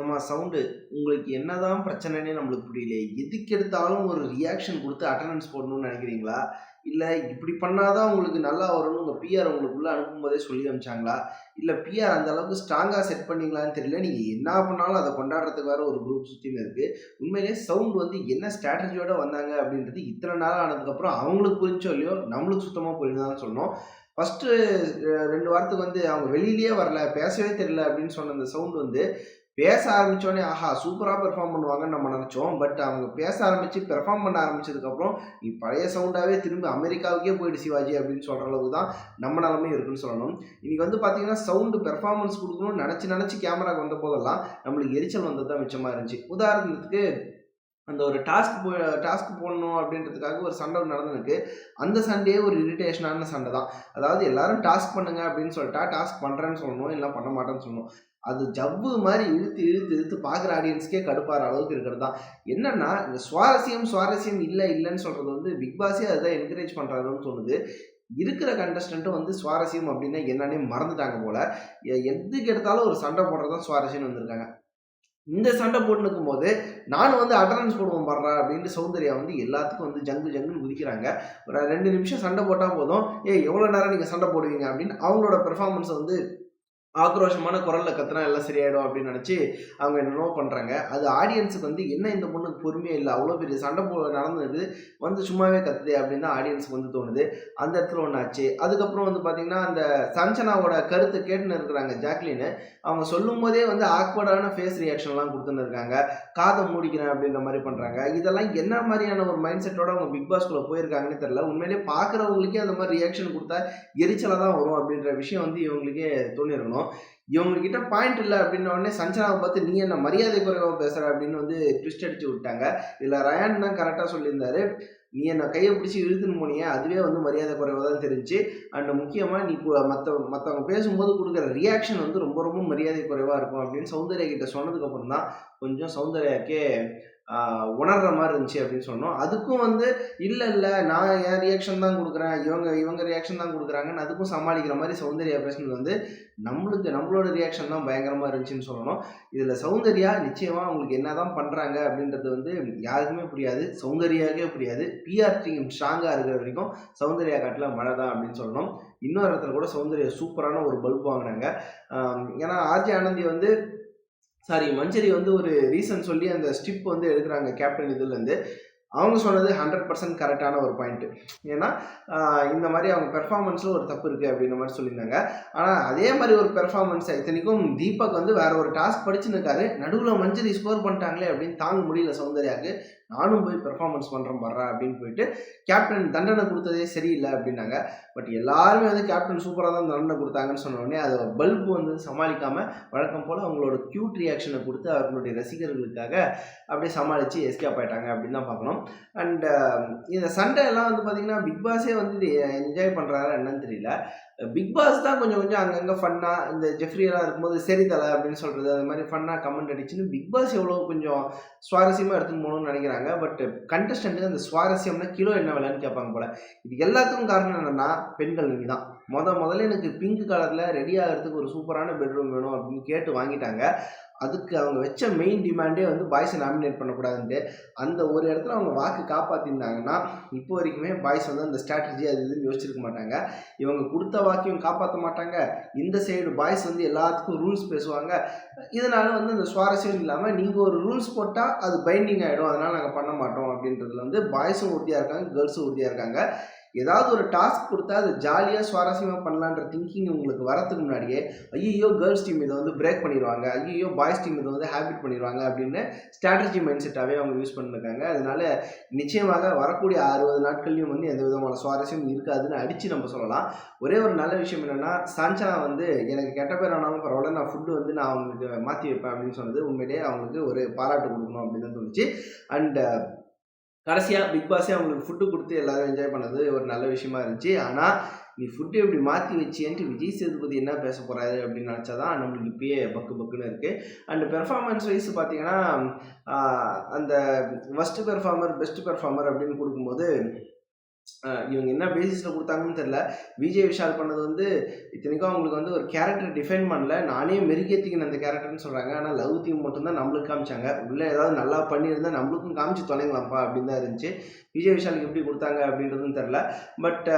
ஏம்மா சவுண்டு உங்களுக்கு என்னதான் பிரச்சனைனே நம்மளுக்கு புரியல எதுக்கு எடுத்தாலும் ஒரு ரியாக்ஷன் கொடுத்து அட்டண்டன்ஸ் போடணும்னு நினைக்கிறீங்களா? இல்லை இப்படி பண்ணாதான் உங்களுக்கு நல்லா வரும்னு உங்கள் பிஆர் உங்களுக்குள்ளே அனுப்பும்போதே சொல்லி அனுப்பிச்சாங்களா? இல்லை பிஆர் அந்த அளவுக்கு ஸ்ட்ராங்காக செட் பண்ணீங்களான்னு தெரியல. நீங்கள் என்ன பண்ணாலும் அதை கொண்டாடுறதுக்கு வேறு ஒரு குரூப் சுற்றின்னு இருக்குது உண்மையிலேயே சவுண்ட் வந்து என்ன ஸ்ட்ராட்டஜியோட வந்தாங்க அப்படின்றது இத்தனை நாள் ஆனதுக்கப்புறம் அவங்களுக்கு புரிஞ்சோ இல்லையோ நம்மளுக்கு சுத்தமாக புரியுதுதான் சொல்லணும். ஃபஸ்ட்டு ரெண்டு வாரத்துக்கு வந்து அவங்க வெளியிலேயே வரல பேசவே தெரியல அப்படின்னு சொன்ன அந்த சவுண்ட் வந்து பேச ஆரம்பித்தோடனே ஆஹா சூப்பராக பெர்ஃபார்ம் பண்ணுவாங்கன்னு நம்ம நினச்சோம். பட் அவங்க பேச ஆரம்பித்து பெர்ஃபார்ம் பண்ண ஆரம்பிச்சதுக்கப்புறம் பழைய சவுண்டாகவே திரும்பி அமெரிக்காவுக்கே போயிட்டு சிவாஜி அப்படின்னு சொல்கிற அளவுக்கு தான் நம்ம நிலமே இருக்குன்னு சொல்லணும். இன்றைக்கி வந்து பார்த்தீங்கன்னா சவுண்டு பெர்ஃபார்மன்ஸ் கொடுக்கணும்னு நினச்சி நினச்சி கேமராக்கு வந்த போதெல்லாம் நம்மளுக்கு எரிச்சல் வந்தது தான் மிச்சமாக இருந்துச்சு. உதாரணத்துக்கு அந்த ஒரு டாஸ்க் போ டாஸ்க் போடணும் அப்படின்றதுக்காக ஒரு சண்டை நடந்துருக்கு. அந்த சண்டையே ஒரு இரிட்டேஷனான சண்டை தான். அதாவது எல்லாரும் டாஸ்க் பண்ணுங்க அப்படின்னு சொல்லிட்டா டாஸ்க் பண்ணுறேன்னு சொல்லணும் இல்லை பண்ண மாட்டேன்னு சொல்லணும். அது ஜவ்வு மாதிரி இழுத்து இழுத்து இழுத்து பார்க்குற ஆடியன்ஸ்க்கே கடுப்பாற அளவுக்கு இருக்கிறது தான் என்னன்னா இந்த சுவாரஸ்யம் சுவாரஸ்யம் இல்லை இல்லைன்னு சொல்கிறது வந்து பிக் பாஸே அதுதான் என்கரேஜ் பண்ணுறாருன்னு தோணுது. இருக்கிற கண்டஸ்டண்ட்டும் வந்து சுவாரஸ்யம் அப்படின்னா என்னன்னே மறந்துட்டாங்க போல. எ- எதுக்கு எடுத்தாலும் ஒரு சண்டை போடுறதுதான் சுவாரஸ்யம்னு வந்திருக்காங்க. இந்த சண்டை போட்டு போது நானும் வந்து அட்டண்டன்ஸ் போடுவோம் பாடுறா அப்படின்ட்டு சௌந்தர்யா வந்து எல்லாத்துக்கும் வந்து ஜங்கு ஜங்குன்னு குதிக்கிறாங்க. ஒரு ரெண்டு நிமிஷம் சண்டை போட்டால் போதும். ஏ எவ்வளோ நேரம் நீங்கள் சண்டை போடுவீங்க அப்படின்னு அவங்களோட பெர்ஃபார்மன்ஸை வந்து ஆக்ரோஷமான குரலில் கத்துனா எல்லாம் சரியாயிடும் அப்படின்னு நினச்சி அவங்க என்னென்னோ பண்ணுறாங்க அது ஆடியன்ஸுக்கு வந்து என்ன இந்த பொண்ணுக்கு பொறுமையே இல்லை? அவ்வளோ பெரிய சண்டை போ நடந்தது. வந்து சும்மாவே கத்துதே அப்படின்னு தான் ஆடியன்ஸுக்கு வந்து தோணுது. அந்த இடத்துல ஒன்று ஆச்சு. அதுக்கப்புறம் வந்து பார்த்தீங்கன்னா அந்த சஞ்சனாவோட கருத்தை கேட்டுன்னு இருக்கிறாங்க ஜாக்லின்னு. அவங்க சொல்லும் போதே வந்து ஆக்வர்டான ஃபேஸ் ரியாக்ஷன்லாம் கொடுத்துன்னு இருக்காங்க. காதை மூடிக்கிறேன் அப்படின்ற மாதிரி பண்ணுறாங்க இதெல்லாம் என்ன மாதிரியான ஒரு மைண்ட் செட்டோட அவங்க பிக் பாஸ்குள்ளே போயிருக்காங்கன்னு தெரில உண்மையிலேயே பார்க்குறவங்களுக்கே அந்த மாதிரி ரியாக்ஷன் கொடுத்தா எரிச்சலாக தான் வரும் அப்படின்ற விஷயம் வந்து இவங்களுக்கே தோணிருக்கணும் இவங்க கிட்ட பாயிண்ட் இல்லை அப்படின்ன உடனே சஞ்சனாவை பார்த்து நீ என்ன மரியாதை குறைவாக பேசுற? அப்படின்னு வந்து ட்விஸ்ட் அடிச்சு விட்டாங்க. இதில் ரயான் தான் கரெக்டாக சொல்லியிருந்தாரு. நீ என்ன கையை பிடிச்சி இழுத்துன்னு போனியே அதுவே வந்து மரியாதை குறைவாக தான் தெரிஞ்சு. அண்ட் முக்கியமாக நீ மற்ற மற்றவங்க பேசும்போது கொடுக்குற ரியாக்ஷன் வந்து ரொம்ப ரொம்ப மரியாதை குறைவாக இருக்கும். அப்படின்னு சௌந்தர்யா கிட்ட சொன்னதுக்கப்புறம் தான் கொஞ்சம் சௌந்தர்யாக்கே உணர்ற மாதிரி இருந்துச்சு அப்படின்னு சொன்னோம். அதுக்கும் வந்து இல்லை இல்லை நான் என் ரியாக்ஷன் தான் கொடுக்குறேன். இவங்க இவங்க ரியாக்ஷன் தான் கொடுக்குறாங்கன்னு அதுக்கும் சமாளிக்கிற மாதிரி சௌந்தர்யா பேசுனது வந்து நம்மளுக்கு நம்மளோட ரியாக்ஷன் தான் பயங்கரமாக இருந்துச்சுன்னு சொல்லணும். இதில் சௌந்தர்யா நிச்சயமாக அவங்களுக்கு என்ன தான் பண்ணுறாங்க அப்படின்றது வந்து யாருக்குமே புரியாது. சௌந்தர்யாவுக்கே புரியாது. பிஆர் டீம் ஸ்ட்ராங்காக இருக்கிற வரைக்கும் சௌந்தர்யா காட்டில் மழை தான் அப்படின்னு சொல்லணும். இன்னொரு இடத்துல கூட சௌந்தர்யா சூப்பரான ஒரு பல்ப் வாங்கினாங்க. ஏன்னா ஆர்ஜி ஆனந்தி வந்து சாரி மஞ்சரி வந்து ஒரு ரீசன் சொல்லி அந்த ஸ்டிப் வந்து எடுக்கிறாங்க கேப்டன் இதுலேருந்து. அவங்க சொன்னது ஹண்ட்ரட் பர்சன்ட் கரெக்டான ஒரு பாயிண்ட்டு ஏன்னா இந்த மாதிரி அவங்க பெர்ஃபார்மன்ஸில் ஒரு தப்பு இருக்குது அப்படின்ற மாதிரி சொல்லியிருந்தாங்க. ஆனால் அதே மாதிரி ஒரு பெர்ஃபார்மன்ஸ் இத்தனைக்கும் தீபக் வந்து வேற ஒரு டாஸ்க் படிச்சுன்னு இருக்காரு நடுவில் மஞ்சரி ஸ்கோர் பண்ணிட்டாங்களே அப்படின்னு தாங்க முடியல சௌந்தர்யாவுக்கு. நானும் போய் பெர்ஃபார்மன்ஸ் பண்ணுறேன் வர்றேன் அப்படின்னு போயிட்டு கேப்டன் தண்டனை கொடுத்ததே சரியில்லை அப்படின்னாங்க. பட் எல்லாருமே வந்து கேப்டன் சூப்பராக தான் தண்டனை கொடுத்தாங்கன்னு சொன்ன உடனே அதை பல்பு வந்து சமாளிக்காமல் வழக்கம் போல் அவங்களோட க்யூட் ரியாக்ஷனை கொடுத்து அவர்களுடைய ரசிகர்களுக்காக அப்படியே சமாளித்து எஸ்கேப் ஆயிட்டாங்க அப்படின்னு தான் பார்க்கணும். அண்ட் இந்த சண்டை எல்லாம் வந்து பார்த்தீங்கன்னா பிக் பாஸே வந்து என்ஜாய் பண்ணுறாரா என்னன்னு தெரியல. பிக் பாஸ் தான் கொஞ்சம் கொஞ்சம் அங்கங்கே ஃபன்னாக இந்த ஜெஃப்ரியெல்லாம் இருக்கும்போது சரி தலை அப்படின்னு சொல்கிறது அந்த மாதிரி ஃபன்னாக கமெண்ட் அடிச்சுன்னு பிக் பாஸ் எவ்வளோ கொஞ்சம் சுவாரஸ்யமாக எடுத்துன்னு போகணும்னு நினைக்கிறாங்க. பட் கண்டஸ்டண்ட்டுக்கு அந்த சுவாரஸ்யம்னா கிலோ என்ன விலைன்னு கேட்பாங்க போல. இது எல்லாத்துக்கும் காரணம் என்னென்னா பெண்கள் நீங்கள் தான் முத முதல்ல எனக்கு பிங்க் கலரில் ரெடி ஆகிறதுக்கு ஒரு சூப்பரான பெட்ரூம் வேணும் அப்படின்னு கேட்டு வாங்கிட்டாங்க. அதுக்கு அவங்க வச்ச மெயின் டிமாண்டே வந்து பாய்ஸை நாமினேட் பண்ணக்கூடாதுன்ட்டு அந்த ஒரு இடத்துல அவங்க வாக்கு காப்பாற்றிருந்தாங்கன்னா இப்போ வரைக்குமே பாய்ஸ் வந்து அந்த ஸ்ட்ராட்டஜி அது இதுன்னு யோசிச்சிருக்க மாட்டாங்க. இவங்க கொடுத்த வாக்கையும் காப்பாற்ற மாட்டாங்க. இந்த சைடு பாய்ஸ் வந்து எல்லாத்துக்கும் ரூல்ஸ் பேசுவாங்க. இதனால வந்து அந்த சுவாரஸ்யம் இல்லாமல் நீங்கள் ஒரு ரூல்ஸ் போட்டால் அது பைண்டிங் ஆகிடும் அதனால் நாங்கள் பண்ண மாட்டோம் அப்படின்றதுல வந்து பாய்ஸும் உறுதியாக இருக்காங்க கேர்ள்ஸும் உறுதியாக இருக்காங்க. ஏதாவது ஒரு டாஸ்க் கொடுத்தா அது ஜாலியாக சுவாரஸ்யமாக பண்ணலான்ற திங்கிங் உங்களுக்கு வரதுக்கு முன்னாடியே ஐயோ கேர்ள்ஸ் டீம் இதை வந்து பிரேக் பண்ணிடுவாங்க ஐயோ பாய்ஸ் டீம் இதை வந்து ஹேபிட் பண்ணிடுவாங்க அப்படின்னு ஸ்ட்ராட்டஜி மைண்ட் செட்டாகவே அவங்க யூஸ் பண்ணிருக்காங்க. அதனால நிச்சயமாக வரக்கூடிய அறுபது நாட்கள்லையும் வந்து எந்த விதமான சுவாரஸ்யம் இருக்காதுன்னு அடித்து நம்ம சொல்லலாம். ஒரே ஒரு நல்ல விஷயம் என்னென்னா சாஞ்சனா வந்து எனக்கு கெட்ட பேர் ஆனாலும் பரவாயில்ல நான் ஃபுட்டு வந்து நான் அவங்களுக்கு மாற்றி வைப்பேன் அப்படின்னு சொன்னது உண்மையிலேயே அவங்களுக்கு ஒரு பாராட்டு கொடுக்கணும் அப்படின்னு தோணுச்சு. அண்ட் கடைசியாக பிக் பாஸே அவங்களுக்கு ஃபுட்டு கொடுத்து எல்லாரும் என்ஜாய் பண்ணது ஒரு நல்ல விஷயமா இருந்துச்சு. ஆனால் நீ ஃபுட்டு எப்படி மாற்றி வச்சேன்ட்டு விஜய் சேதுபதி என்ன பேச போகிறாரு அப்படின்னு நினச்சா தான் நம்மளுக்கு இப்பயே பக்கு பக்குன்னு இருக்குது அண்ட் பெர்ஃபார்மன்ஸ் வைஸ் பார்த்தீங்கன்னா அந்த ஃபஸ்ட்டு பெர்ஃபார்மர் பெஸ்ட் பெர்ஃபார்மர் அப்படின்னு கொடுக்கும்போது இவங்க என்ன பேசிஸில் கொடுத்தாங்கன்னு தெரில விஜய் விஷால் பண்ணது வந்து இத்தனைக்கும் அவங்களுக்கு வந்து ஒரு கேரக்டர் டிஃபைன் பண்ணல. நானே மெருகேத்திக்கின அந்த கேரக்டர்னு சொல்கிறாங்க ஆனால் லவ் தீம் மட்டும் தான் நம்மளுக்கு காமிச்சாங்க. உள்ளே ஏதாவது நல்லா பண்ணியிருந்தா நம்மளுக்கும் காமிச்சு தொலைங்களாம்ப்பா அப்படின்னு தான் இருந்துச்சு. விஜய் விஷாலுக்கு எப்படி கொடுத்தாங்க அப்படின்றதும் தெரில பட்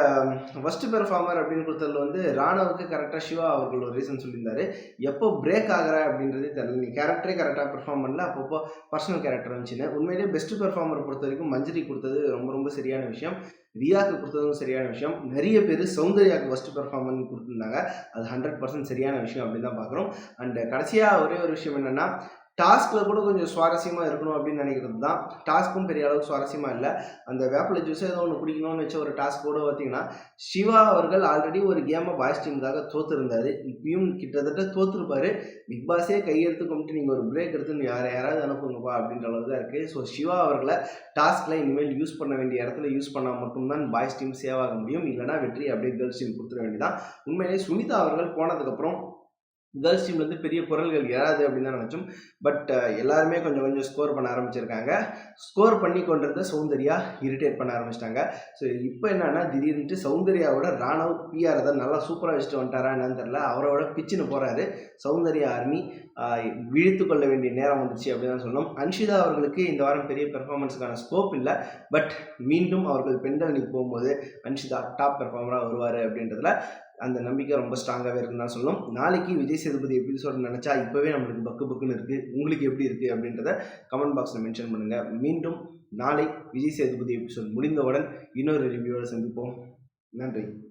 ஃபஸ்ட்டு பெர்ஃபார்மர் அப்படின்னு குடுத்ததுல வந்து ராணவுக்கு கரெக்டாக சிவா அவர்கள் ஒரு ரீசன் சொல்லியிருந்தாரு. எப்போ பிரேக் ஆகிற அப்படின்றதே தெரில நீ கேரக்டரே கரெக்டாக பெர்ஃபார்ம் பண்ணல. அப்பப்போ பர்சனல் கேரக்டர் வந்துச்சுன்னு. உண்மையிலேயே பெஸ்ட் பெர்ஃபார்மர் பொறுத்தவரைக்கும் மஞ்சரி கொடுத்தது ரொம்ப ரொம்ப சரியான விஷயம். ரியாக்கு கொடுத்ததும் சரியான விஷயம். நிறைய பேர் சௌந்தர்யாவுக்கு ஃபஸ்ட்டு பெர்ஃபார்மன்ஸ் கொடுத்துருந்தாங்க அது 100% சரியான விஷயம் அப்படின்னு தான் பார்க்குறோம். அண்ட் கடைசியாக ஒரே ஒரு விஷயம் என்னென்னா டாஸ்கில் கூட கொஞ்சம் சுவாரஸ்யமாக இருக்கணும் அப்படின்னு நினைக்கிறது தான். டாஸ்க்கும் பெரிய அளவுக்கு சுவாரஸ்யமாக இல்லை. அந்த வேப்பில ஜூஸ் ஏதோ ஒன்று குடிக்கணும்னு வச்ச ஒரு டாஸ்க் கூட பார்த்தீங்கன்னா, சிவா அவர்கள் ஆல்ரெடி ஒரு கேமை பாய்ஸ் டீமுக்காக தோத்துருந்தார். இப்பயும் கிட்டத்தட்ட தோத்துருப்பார். பிக் பாஸே கையெடுத்து கும்பிட்டு நீங்கள் ஒரு பிரேக் எடுத்துன்னு யார் யாராவது அனுப்புங்கப்பா அப்படின்ற அளவுக்கு தான் இருக்குது ஸோ சிவா அவர்களை டாஸ்கில் இனிமேல் யூஸ் பண்ண வேண்டிய இடத்துல யூஸ் பண்ணால் மட்டும்தான் பாய்ஸ் டீம் சேவ் ஆக முடியும். இல்லைனா வெற்றி அப்படியே கேர்ள்ஸ் டீம் கொடுத்துட வேண்டியதான் உண்மையிலேயே சுனிதா அவர்கள் போனதுக்கப்புறம் கேர்ள்ஸ் டீம்ல இருந்து பெரிய குரல்கள் ஏறாது அப்படின்னு தான் நினச்சோம். பட் எல்லாருமே கொஞ்சம் கொஞ்சம் ஸ்கோர் பண்ண ஆரம்பிச்சிருக்காங்க. ஸ்கோர் பண்ணி கொண்டிருந்த சௌந்தர்யா இரிட்டேட் பண்ண ஆரம்பிச்சிட்டாங்க. ஸோ இப்போ என்னன்னா திடீர்னுட்டு சௌந்தர்யாவோட ராணவ் பிஆர் தான் நல்லா சூப்பராக வச்சுட்டு வந்துட்டாரா என்னன்னு தெரில அவரோட பிச்சுன்னு போகிறாரு சௌந்தர்யா ஆர்மி விழித்து கொள்ள வேண்டிய நேரம் வந்துச்சு அப்படின்னு தான் சொல்லணும். அன்ஷிதா அவர்களுக்கு இந்த வாரம் பெரிய பெர்ஃபார்மன்ஸுக்கான ஸ்கோப் இல்லை. பட் மீண்டும் அவர்கள் பெண்கள் அணிக்கு போகும்போது அன்ஷிதா டாப் பெர்ஃபார்மராக வருவார் அப்படின்றதுல அந்த நம்பிக்கை ரொம்ப ஸ்ட்ராங்காகவே இருக்குன்னு தான் சொல்லும் நாளைக்கு விஜய் சேதுபதி எபிசோட் நினச்சா இப்போவே நம்மளுக்கு பக்கு பக்குன்னு இருக்குது உங்களுக்கு எப்படி இருக்குது அப்படின்றத கமெண்ட் பாக்ஸில் மென்ஷன் பண்ணுங்கள் மீண்டும் நாளை விஜய் சேதுபதி எபிசோட் முடிந்தவுடன் இன்னொரு ரிவ்யூவோட சந்திப்போம். நன்றி.